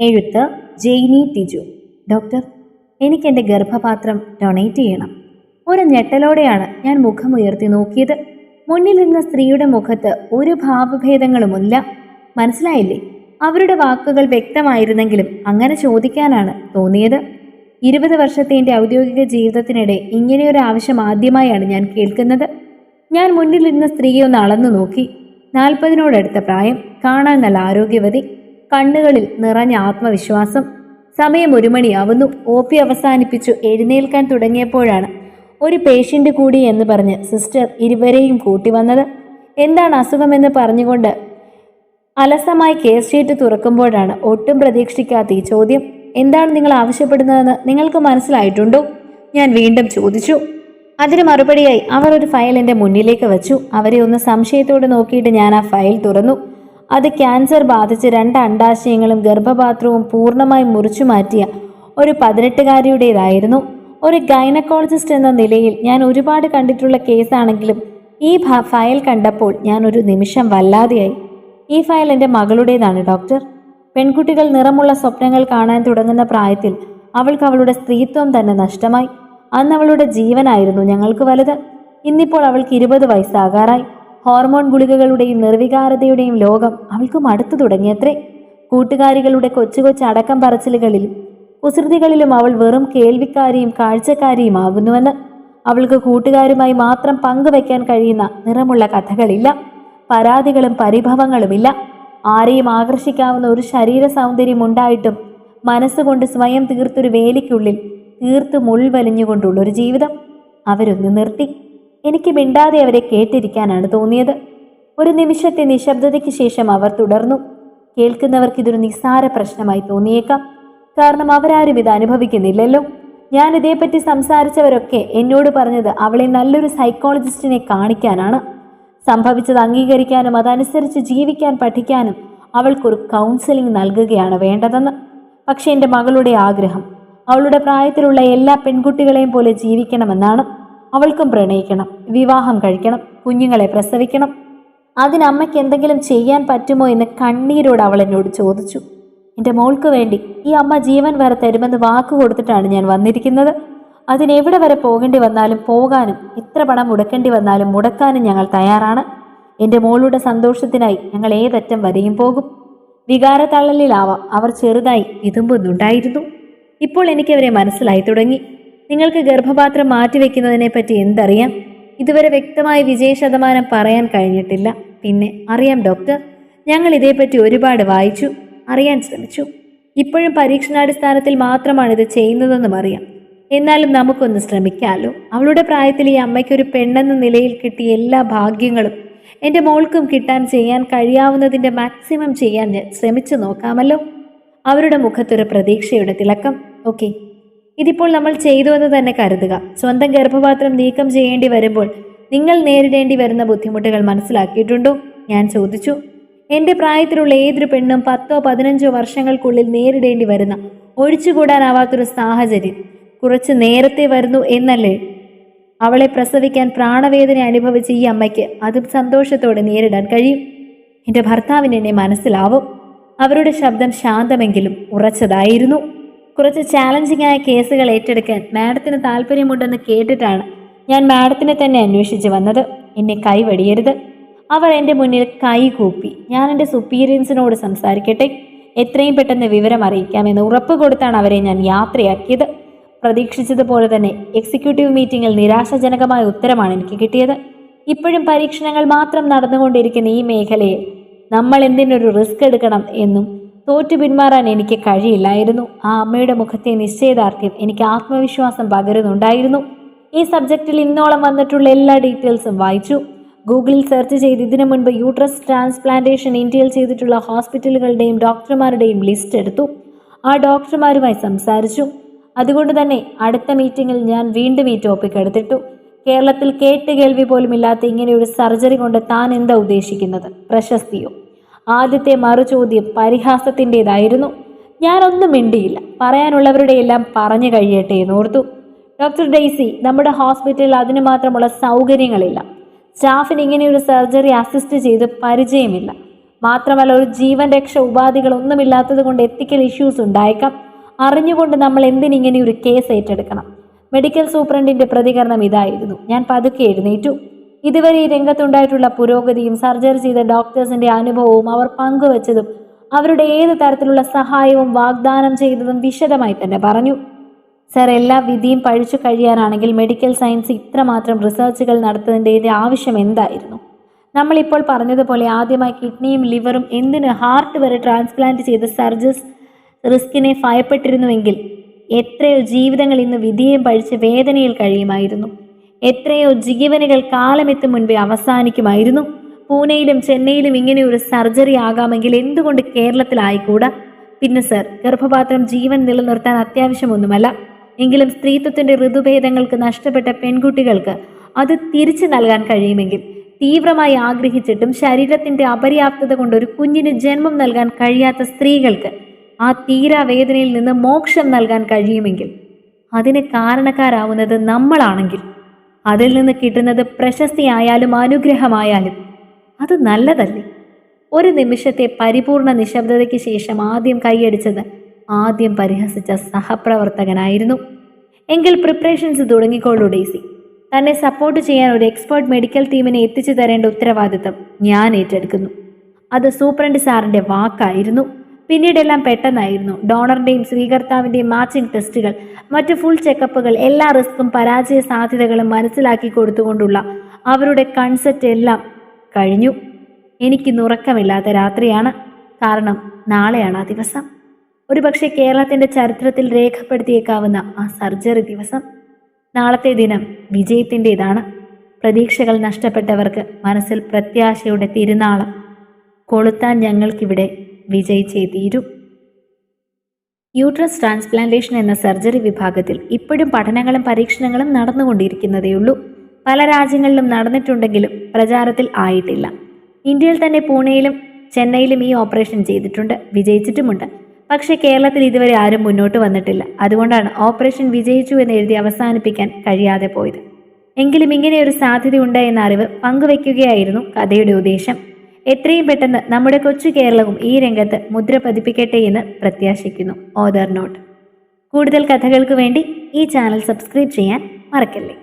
എഴുത്ത് ജെയ്നി ടിജു ഡോക്ടർ എനിക്ക് എന്റെ ഗർഭപാത്രം ഡൊണേറ്റ് ചെയ്യണം. ഒരു ഞെട്ടലോടെയാണ് ഞാൻ മുഖമുയർത്തി നോക്കിയത്. മുന്നിൽ നിന്ന സ്ത്രീയുടെ മുഖത്ത് ഒരു ഭാവഭേദങ്ങളുമില്ല. മനസ്സിലായില്ലേ? അവരുടെ വാക്കുകൾ വ്യക്തമായിരുന്നെങ്കിലും അങ്ങനെ ചോദിക്കാനാണ് തോന്നിയത്. ഇരുപത് വർഷത്തെ എന്റെ ഔദ്യോഗിക ജീവിതത്തിനിടെ ഇങ്ങനെയൊരു ആവശ്യം ആദ്യമായാണ് ഞാൻ കേൾക്കുന്നത്. ഞാൻ മുന്നിൽ നിന്ന സ്ത്രീയെ ഒന്ന് അളന്നു നോക്കി. നാൽപ്പതിനോടടുത്ത പ്രായം. കാണാൻ നല്ല ആരോഗ്യവതി. കണ്ണുകളിൽ നിറഞ്ഞ ആത്മവിശ്വാസം. സമയം ഒരു മണിയാവുന്നു ഒ പി അവസാനിപ്പിച്ചു. എഴുന്നേൽക്കാൻ തുടങ്ങിയപ്പോഴാണ് ഒരു പേഷ്യന്റ് കൂടി എന്ന് പറഞ്ഞ് സിസ്റ്റർ ഇരുവരെയും കൂട്ടി വന്നത്. എന്താണ് അസുഖമെന്ന് പറഞ്ഞുകൊണ്ട് അലസമായി കേസ് ഷീറ്റ് തുറക്കുമ്പോഴാണ് ഒട്ടും പ്രതീക്ഷിക്കാത്ത ഈ ചോദ്യം. എന്താണ് നിങ്ങൾ ആവശ്യപ്പെടുന്നതെന്ന് നിങ്ങൾക്ക് മനസ്സിലായിട്ടുണ്ടോ? ഞാൻ വീണ്ടും ചോദിച്ചു. അതിന് മറുപടിയായി അവർ ഒരു ഫയൽ എന്റെ മുന്നിലേക്ക് വെച്ചു. അവരെ ഒന്ന് സംശയത്തോടെ നോക്കിയിട്ട് ഞാൻ ആ ഫയൽ തുറന്നു. അത് ക്യാൻസർ ബാധിച്ച് രണ്ട് അണ്ടാശയങ്ങളും ഗർഭപാത്രവും പൂർണമായി മുറിച്ചു മാറ്റിയ ഒരു പതിനെട്ടുകാരിയുടേതായിരുന്നു. ഒരു ഗൈനക്കോളജിസ്റ്റ് എന്ന നിലയിൽ ഞാൻ ഒരുപാട് കണ്ടിട്ടുള്ള കേസാണെങ്കിലും ഈ ഫയൽ കണ്ടപ്പോൾ ഞാൻ ഒരു നിമിഷം വല്ലാതെയായി. ഈ ഫയൽ എന്റെ മകളുടേതാണ് ഡോക്ടർ. പെൺകുട്ടികൾ നിറമുള്ള സ്വപ്നങ്ങൾ കാണാൻ തുടങ്ങുന്ന പ്രായത്തിൽ അവൾക്ക് അവളുടെ സ്ത്രീത്വം തന്നെ നഷ്ടമായി. അന്ന് അവളുടെ ജീവനായിരുന്നു ഞങ്ങൾക്ക് വലുത്. ഇന്നിപ്പോൾ അവൾക്ക് ഇരുപത് വയസ്സാകാറായി. ഹോർമോൺ ഗുളികകളുടെയും നിർവികാരതയുടെയും ലോകം അവൾക്ക് മടുത്തു തുടങ്ങിയത്രേ. കൂട്ടുകാരികളുടെ കൊച്ചു കൊച്ചു അടക്കം പറച്ചിലുകളിലും കുസൃതികളിലും അവൾ വെറും കേൾവിക്കാരിയും കാഴ്ചക്കാരിയും ആകുന്നുവെന്ന് അവൾക്ക് കൂട്ടുകാരുമായി മാത്രം പങ്കുവെക്കാൻ കഴിയുന്ന നിറമുള്ള കഥകളില്ല പരാതികളും പരിഭവങ്ങളുമില്ല. ആരെയും ആകർഷിക്കാവുന്ന ഒരു ശരീര സൗന്ദര്യം ഉണ്ടായിട്ടും മനസ്സുകൊണ്ട് സ്വയം തീർത്തൊരു വേലിക്കുള്ളിൽ തീർത്ത് മുൾവലിഞ്ഞുകൊണ്ടുള്ളൊരു ജീവിതം അവരൊന്ന് നിർത്തി. എനിക്ക് മിണ്ടാതെ അവരെ കേട്ടിരിക്കാനാണ് തോന്നിയത്. ഒരു നിമിഷത്തെ നിശബ്ദതയ്ക്ക് ശേഷം അവർ തുടർന്നു. കേൾക്കുന്നവർക്ക് ഇതൊരു നിസ്സാര പ്രശ്നമായി തോന്നിയേക്കാം. കാരണം അവരാരും ഇത് അനുഭവിക്കുന്നില്ലല്ലോ. ഞാൻ ഇതേപ്പറ്റി സംസാരിച്ചവരൊക്കെ എന്നോട് പറഞ്ഞത് അവളെ നല്ലൊരു സൈക്കോളജിസ്റ്റിനെ കാണിക്കാനാണ്. സംഭവിച്ചത് അംഗീകരിക്കാനും അതനുസരിച്ച് ജീവിക്കാൻ പഠിക്കാനും അവൾക്കൊരു കൗൺസിലിംഗ് നൽകുകയാണ് വേണ്ടതെന്ന്. പക്ഷേ എന്റെ മകളുടെ ആഗ്രഹം അവളുടെ പ്രായത്തിലുള്ള എല്ലാ പെൺകുട്ടികളെയും പോലെ ജീവിക്കണമെന്നാണ്. അവൾക്കും പ്രണയിക്കണം വിവാഹം കഴിക്കണം കുഞ്ഞുങ്ങളെ പ്രസവിക്കണം. അതിനമ്മയ്ക്ക് എന്തെങ്കിലും ചെയ്യാൻ പറ്റുമോ എന്ന് കണ്ണീരോട് അവൾ എന്നോട് ചോദിച്ചു. എന്റെ മോൾക്ക് വേണ്ടി ഈ അമ്മ ജീവൻ വരെ തരുമെന്ന് വാക്ക് കൊടുത്തിട്ടാണ് ഞാൻ വന്നിരിക്കുന്നത്. അതിനെവിടെ വരെ പോകേണ്ടി വന്നാലും പോകാനും എത്ര പണം മുടക്കേണ്ടി വന്നാലും മുടക്കാനും ഞങ്ങൾ തയ്യാറാണ്. എന്റെ മോളുടെ സന്തോഷത്തിനായി ഞങ്ങൾ ഏതറ്റം വരെയും പോകും. വികാരത്തള്ളലിലാവാം അവർ ചെറുതായി വിതുമ്പുന്നുണ്ടായിരുന്നു. ഇപ്പോൾ എനിക്കവരെ മനസ്സിലായി തുടങ്ങി. നിങ്ങൾക്ക് ഗർഭപാത്രം മാറ്റിവെക്കുന്നതിനെ പറ്റി എന്തറിയാം? ഇതുവരെ വ്യക്തമായ വിജയ ശതമാനം പറയാൻ കഴിഞ്ഞിട്ടില്ല. പിന്നെ അറിയാം ഡോക്ടർ. ഞങ്ങൾ ഇതേപ്പറ്റി ഒരുപാട് വായിച്ചു അറിയാൻ ശ്രമിച്ചു. ഇപ്പോഴും പരീക്ഷണാടിസ്ഥാനത്തിൽ മാത്രമാണ് ഇത് ചെയ്യുന്നതെന്നും അറിയാം. എന്നാലും നമുക്കൊന്ന് ശ്രമിക്കാമല്ലോ അവളുടെ പ്രായത്തിൽ ഈ അമ്മയ്ക്കൊരു പെണ്ണെന്ന നിലയിൽ കിട്ടിയ എല്ലാ ഭാഗ്യങ്ങളും എന്റെ മോൾക്കും കിട്ടാൻ ചെയ്യാൻ കഴിയാവുന്നതിന്റെ മാക്സിമം ചെയ്യാൻ ശ്രമിച്ചു നോക്കാമല്ലോ. അവരുടെ മുഖത്തൊരു പ്രതീക്ഷയുടെ തിളക്കം. ഓക്കെ. ഇതിപ്പോൾ നമ്മൾ ചെയ്തു എന്ന് തന്നെ കരുതുക. സ്വന്തം ഗർഭപാത്രം നീക്കം ചെയ്യേണ്ടി വരുമ്പോൾ നിങ്ങൾ നേരിടേണ്ടി വരുന്ന ബുദ്ധിമുട്ടുകൾ മനസ്സിലാക്കിയിട്ടുണ്ടോ? ഞാൻ ചോദിച്ചു. എന്റെ പ്രായത്തിലുള്ള ഏതൊരു പെണ്ണും പത്തോ പതിനഞ്ചോ വർഷങ്ങൾക്കുള്ളിൽ നേരിടേണ്ടി വരുന്ന ഒഴിച്ചുകൂടാനാവാത്തൊരു സാഹചര്യം കുറച്ച് നേരത്തെ വരുന്നു എന്നല്ലേ? അവളെ പ്രസവിക്കാൻ പ്രാണവേദന അനുഭവിച്ച ഈ അമ്മയ്ക്ക് അതും സന്തോഷത്തോടെ നേരിടാൻ കഴിയും. എന്റെ ഭർത്താവിന് എന്നെ മനസ്സിലാവും. അവരുടെ ശബ്ദം ശാന്തമെങ്കിലും ഉറച്ചതായിരുന്നു. കുറച്ച് ചാലഞ്ചിങ് ആയ കേസുകൾ ഏറ്റെടുക്കാൻ മാഡത്തിന് താല്പര്യമുണ്ടെന്ന് കേട്ടിട്ടാണ് ഞാൻ മാഡത്തിനെ തന്നെ അന്വേഷിച്ച് വന്നത്. എന്നെ കൈവടിയരുത്. അവർ എന്റെ മുന്നിൽ കൈ കൂപ്പി. ഞാൻ എന്റെ സുപ്പീരിയൻസിനോട് സംസാരിക്കട്ടെ. എത്രയും പെട്ടെന്ന് വിവരം അറിയിക്കാമെന്ന് ഉറപ്പ് കൊടുത്താണ് അവരെ ഞാൻ യാത്രയാക്കിയത്. പ്രതീക്ഷിച്ചതുപോലെ തന്നെ എക്സിക്യൂട്ടീവ് മീറ്റിംഗിൽ നിരാശാജനകമായ ഉത്തരമാണ് എനിക്ക് കിട്ടിയത്. ഇപ്പോഴും പരീക്ഷണങ്ങൾ മാത്രം നടന്നുകൊണ്ടിരിക്കുന്ന ഈ മേഖലയിൽ നമ്മൾ എന്തിനൊരു റിസ്ക് എടുക്കണം എന്നും തോറ്റു പിന്മാറാൻ എനിക്ക് കഴിയില്ലായിരുന്നു. ആ അമ്മയുടെ മുഖത്തെ നിശ്ചയദാർഢ്യം എനിക്ക് ആത്മവിശ്വാസം പകരുന്നുണ്ടായിരുന്നു. ഈ സബ്ജക്റ്റിൽ ഇന്നോളം വന്നിട്ടുള്ള എല്ലാ ഡീറ്റെയിൽസും വായിച്ചു. ഗൂഗിളിൽ സെർച്ച് ചെയ്ത് ഇതിനു മുൻപ് യൂട്രസ് ട്രാൻസ്പ്ലാന്റേഷൻ ഇന്ത്യയിൽ ചെയ്തിട്ടുള്ള ഹോസ്പിറ്റലുകളുടെയും ഡോക്ടർമാരുടെയും ലിസ്റ്റ് എടുത്തു. ആ ഡോക്ടർമാരുമായി സംസാരിച്ചു. അതുകൊണ്ട് തന്നെ അടുത്ത മീറ്റിംഗിൽ ഞാൻ വീണ്ടും ഈ ടോപ്പിക് എടുത്തിട്ടു. കേരളത്തിൽ കേട്ട് കേൾവി പോലും ഇല്ലാത്ത ഇങ്ങനെ ഒരു സർജറി കൊണ്ട് താൻ എന്താ ഉദ്ദേശിക്കുന്നത്? പ്രശസ്തിയോ? ആദ്യത്തെ മറുചോദ്യം പരിഹാസത്തിന്റെതായിരുന്നു. ഞാനൊന്നും മിണ്ടിയില്ല. പറയാനുള്ളവരുടെ എല്ലാം പറഞ്ഞു കഴിയട്ടെ എന്ന് ഓർത്തു ഡോക്ടർ ഡെയ്സി നമ്മുടെ ഹോസ്പിറ്റലിൽ അതിനു മാത്രമുള്ള സൗകര്യങ്ങളില്ല. സ്റ്റാഫിന് ഇങ്ങനെ ഒരു സർജറി അസിസ്റ്റ് ചെയ്ത് പരിചയമില്ല. മാത്രമല്ല ഒരു ജീവൻ രക്ഷ ഉപാധികൾ ഒന്നുമില്ലാത്തത് കൊണ്ട് എത്തിക്കൽ ഇഷ്യൂസ് ഉണ്ടായേക്കാം. അറിഞ്ഞുകൊണ്ട് നമ്മൾ എന്തിനിങ്ങനെ ഒരു കേസ് ഏറ്റെടുക്കണം? മെഡിക്കൽ സൂപ്രണ്ടിന്റെ പ്രതികരണം ഇതായിരുന്നു. ഞാൻ പതുക്കെ എഴുന്നേറ്റു. ഇതുവരെ ഈ രംഗത്തുണ്ടായിട്ടുള്ള പുരോഗതിയും സർജറി ചെയ്ത ഡോക്ടേഴ്സിന്റെ അനുഭവവും അവർ പങ്കുവച്ചതും അവരുടെ ഏത് തരത്തിലുള്ള സഹായവും വാഗ്ദാനം ചെയ്തതും വിശദമായി തന്നെ പറഞ്ഞു. സർ എല്ലാ വിധിയും പഴിച്ചു കഴിയാനാണെങ്കിൽ മെഡിക്കൽ സയൻസ് ഇത്രമാത്രം റിസർച്ചുകൾ നടത്തുന്നതിന്റെ ആവശ്യം എന്തായിരുന്നു? നമ്മളിപ്പോൾ പറഞ്ഞതുപോലെ ആദ്യമായി കിഡ്നിയും ലിവറും എന്തിന് ഹാർട്ട് വരെ ട്രാൻസ്പ്ലാന്റ് ചെയ്ത സർജസ് റിസ്കിനെ ഭയപ്പെട്ടിരുന്നുവെങ്കിൽ എത്രയോ ജീവിതങ്ങൾ ഇന്ന് വിധിയും പഴിച്ച് വേദനയിൽ കഴിയുമായിരുന്നു. എത്രയോ ജീവനുകൾ കാലമെത്തും മുൻപേ അവസാനിക്കുമായിരുന്നു. പൂനെയിലും ചെന്നൈയിലും ഇങ്ങനെ ഒരു സർജറി ആകാമെങ്കിൽ എന്തുകൊണ്ട് കേരളത്തിലായിക്കൂടാ? പിന്നെ സർ ഗർഭപാത്രം ജീവൻ നിലനിർത്താൻ അത്യാവശ്യമൊന്നുമല്ല. എങ്കിലും സ്ത്രീത്വത്തിന്റെ ഋതുഭേദങ്ങൾക്ക് നഷ്ടപ്പെട്ട പെൺകുട്ടികൾക്ക് അത് തിരിച്ചു നൽകാൻ കഴിയുമെങ്കിൽ തീവ്രമായി ആഗ്രഹിച്ചിട്ടും ശരീരത്തിന്റെ അപര്യാപ്തത കൊണ്ട് ഒരു കുഞ്ഞിന് ജന്മം നൽകാൻ കഴിയാത്ത സ്ത്രീകൾക്ക് ആ തീരാവേദനയിൽ നിന്ന് മോക്ഷം നൽകാൻ കഴിയുമെങ്കിൽ അതിന് കാരണക്കാരാവുന്നത് നമ്മളാണെങ്കിൽ. അതിൽ നിന്ന് കിട്ടുന്നത് പ്രശസ്തിയായാലും അനുഗ്രഹമായാലും അത് നല്ലതല്ലേ? ഒരു നിമിഷത്തെ പരിപൂർണ നിശബ്ദതയ്ക്ക് ശേഷം ആദ്യം കൈയടിച്ചത് ആദ്യം പരിഹസിച്ച സഹപ്രവർത്തകനായിരുന്നു. എങ്കിൽ പ്രിപ്പറേഷൻസ് തുടങ്ങിക്കോളൂ ഡേസി. തന്നെ സപ്പോർട്ട് ചെയ്യാൻ ഒരു എക്സ്പേർട്ട് മെഡിക്കൽ ടീമിനെ എത്തിച്ചു തരേണ്ട ഉത്തരവാദിത്തം ഞാൻ ഏറ്റെടുക്കുന്നു. അത് സൂപ്രണ്ട് സാറിന്റെ വാക്കായിരുന്നു. പിന്നീടെല്ലാം പെട്ടെന്നായിരുന്നു. ഡോണറിന്റെയും സ്വീകർത്താവിന്റെയും മാച്ചിങ് ടെസ്റ്റുകൾ മറ്റു ഫുൾ ചെക്കപ്പുകൾ എല്ലാ റിസ്ക്കും പരാജയ സാധ്യതകളും മനസ്സിലാക്കി കൊടുത്തുകൊണ്ടുള്ള അവരുടെ കൺസെപ്റ്റ് എല്ലാം കഴിഞ്ഞു. എനിക്ക് ഉറക്കമില്ലാത്ത രാത്രിയാണ്. കാരണം നാളെയാണ് ആ ദിവസം. ഒരുപക്ഷെ കേരളത്തിന്റെ ചരിത്രത്തിൽ രേഖപ്പെടുത്തിയേക്കാവുന്ന ആ സർജറി ദിവസം. നാളത്തെ ദിനം വിജയത്തിന്റെതാണ് പ്രതീക്ഷകൾ നഷ്ടപ്പെട്ടവർക്ക് മനസ്സിൽ പ്രത്യാശയുടെ തിരുനാളം കൊളുത്താൻ ഞങ്ങൾക്കിവിടെ വിജയിച്ചേ തീരൂ യൂട്രസ് ട്രാൻസ്പ്ലാന്റേഷൻ എന്ന സർജറി വിഭാഗത്തിൽ ഇപ്പോഴും പഠനങ്ങളും പരീക്ഷണങ്ങളും നടന്നുകൊണ്ടിരിക്കുന്നതേയുള്ളൂ. പല രാജ്യങ്ങളിലും നടന്നിട്ടുണ്ടെങ്കിലും പ്രചാരത്തിൽ ആയിട്ടില്ല. ഇന്ത്യയിൽ തന്നെ പൂനെയിലും ചെന്നൈയിലും ഈ ഓപ്പറേഷൻ ചെയ്തിട്ടുണ്ട് വിജയിച്ചിട്ടുമുണ്ട്. പക്ഷേ കേരളത്തിൽ ഇതുവരെ ആരും മുന്നോട്ട് വന്നിട്ടില്ല. അതുകൊണ്ടാണ് ഓപ്പറേഷൻ വിജയിച്ചു എന്ന് എഴുതി അവസാനിപ്പിക്കാൻ കഴിയാതെ പോയത്. എങ്കിലും ഇങ്ങനെ ഒരു സാധ്യതയുണ്ട് എന്ന അറിവ് പങ്കുവയ്ക്കുകയായിരുന്നു കഥയുടെ ഉദ്ദേശം. എത്രയും പെട്ടെന്ന് നമ്മുടെ കൊച്ചു കേരളവും ഈ രംഗത്ത് മുദ്ര പതിപ്പിക്കട്ടെ എന്ന് പ്രത്യാശിക്കുന്നു. ഓദർ നോട്ട് കൂടുതൽ കഥകൾക്ക് വേണ്ടി ഈ ചാനൽ സബ്സ്ക്രൈബ് ചെയ്യാൻ മറക്കല്ലേ?